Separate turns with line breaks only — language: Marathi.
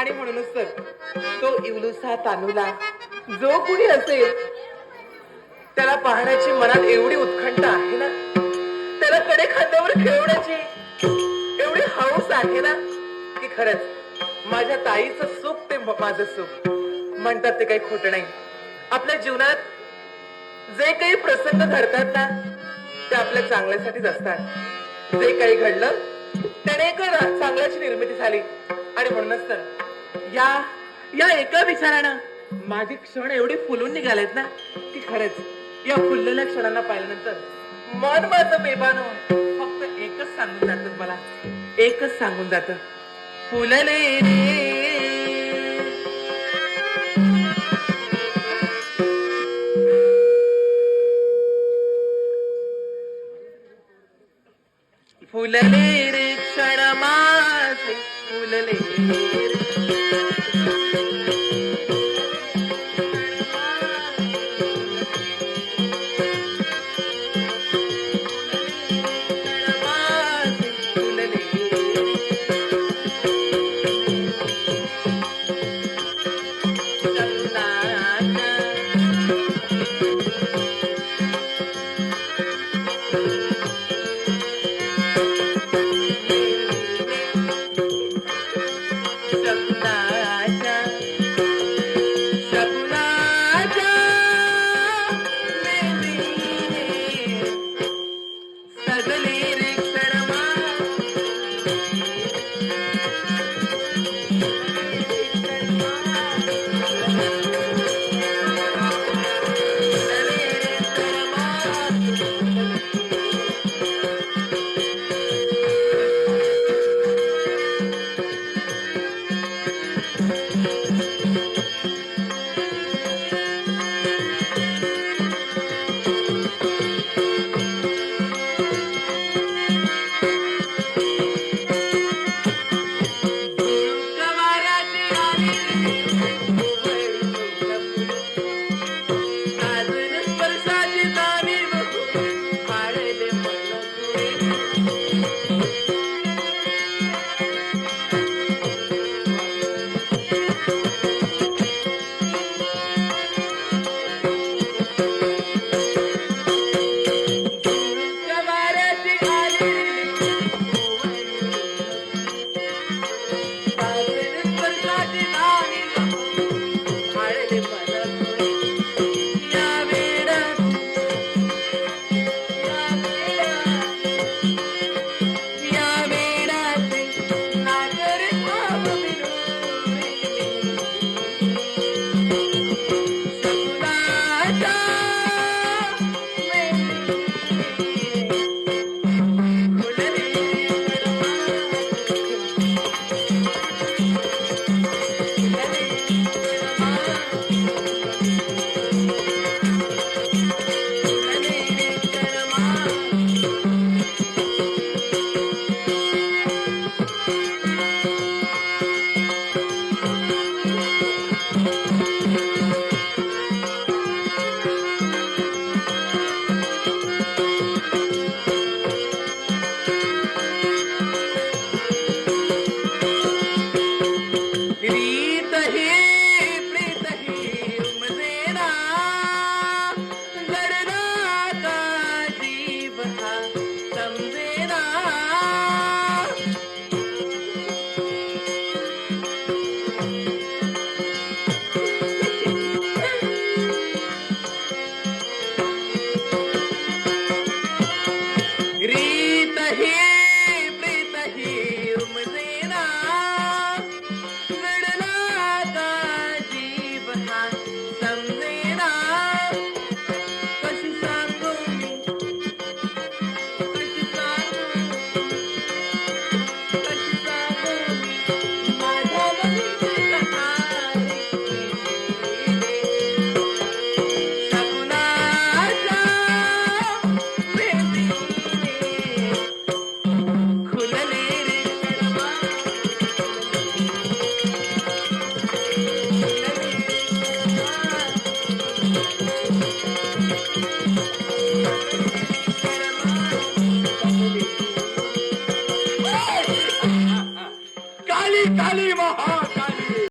आणि म्हणूनच तर तो इवलुसा तानुला जो कुणी असेल त्याला पाहण्याची मनात एवढी उत्खंड आहे ना? त्याला कडे खांद्यावर खेळवण्याची एवढी हौस आहे ना? की खरंच माझ्या ताईचं सुख ते माझं सुख. म्हणतात ते काही खोटं नाही. आपल्या जीवनात जे काही प्रसंग घडतात ना ते आपल्या चांगल्यासाठीच असतात. जे काही घडलं त्याने एका चांगल्याची निर्मिती झाली. आणि म्हणूनच तर या या एका विचारानं. माझे क्षण एवढे फुलून निघालेत ना की खरंच या फुललेल्या क्षणांना पाहिल्यानंतर मन माझं बेबान फक्त एकच सांगून जात मला. एकच सांगून जात. फुलले. रे फुलले रे क्षण माझे फुलले Thank you. Música Música